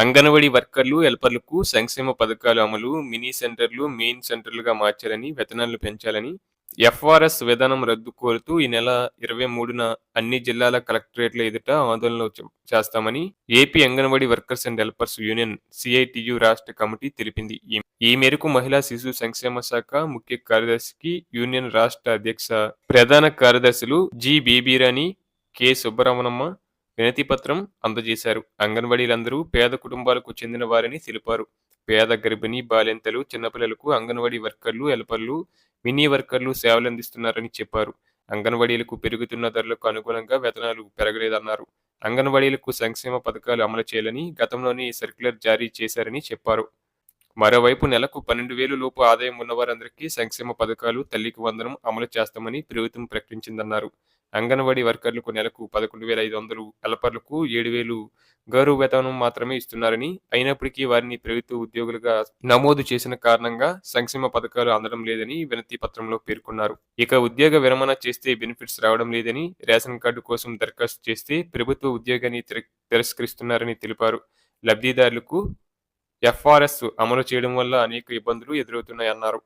అంగన్వాడీ వర్కర్లు హెల్పర్లకు సంక్షేమ పథకాలు అమలు మినీ సెంటర్లు మెయిన్ సెంటర్లుగా మార్చాలని వేతనాలు పెంచాలని ఎఫ్ఆర్ఎస్ విధానం రద్దు కోరుతూ ఈ నెల ఇరవై మూడున అన్ని జిల్లాల కలెక్టరేట్ల ఎదుట ఆందోళనలు చేస్తామని AP anganwadi workers and helpers union CITU రాష్ట్ర కమిటీ తెలిపింది. ఈ- ఈ మేరకు మహిళా శిశు సంక్షేమ శాఖ ముఖ్య కార్యదర్శికి యూనియన్ రాష్ట్ర అధ్యక్ష ప్రధాన కార్యదర్శులు జి బీబీరాణి కె సుబ్బరమణమ్మ వినతి పత్రం అందజేశారు. అంగన్వాడీలందరూ పేద కుటుంబాలకు చెందిన వారని తెలిపారు. పేద గర్భిణీ బాలింతలు చిన్నపిల్లలకు అంగన్వాడీ వర్కర్లు హెల్పర్లు మినీ వర్కర్లు సేవలు అందిస్తున్నారని చెప్పారు. అంగన్వాడీలకు పెరుగుతున్న ధరలకు అనుగుణంగా వేతనాలు పెరగలేదన్నారు. అంగన్వాడీలకు సంక్షేమ పథకాలు అమలు చేయాలని గతంలోనే సర్క్యులర్ జారీ చేశారని చెప్పారు. మరోవైపు నెలకు పన్నెండు వేలు లోపు ఆదాయం ఉన్నవారందరికీ సంక్షేమ పథకాలు తల్లికి వందనం అమలు చేస్తామని ప్రభుత్వం ప్రకటించిందన్నారు. అంగన్వాడీ వర్కర్లకు నెలకు పదకొండు వేల ఐదు వందలు హెల్పర్లకు ఏడు వేలు గౌరవ వేతనం మాత్రమే ఇస్తున్నారని అయినప్పటికీ వారిని ప్రభుత్వ ఉద్యోగులుగా నమోదు చేసిన కారణంగా సంక్షేమ పథకాలు అందడం లేదని వినతి పత్రంలో పేర్కొన్నారు. ఇక ఉద్యోగ విరమణ చేస్తే బెనిఫిట్స్ రావడం లేదని రేషన్ కార్డు కోసం దరఖాస్తు చేస్తే ప్రభుత్వ ఉద్యోగాన్ని తిర- తిరస్కరిస్తున్నారని తెలిపారు. లబ్ధిదారులకు ఎఫ్ఆర్ఎస్ అమలు చేయడం వల్ల అనేక ఇబ్బందులు ఎదురవుతున్నాయన్నారు.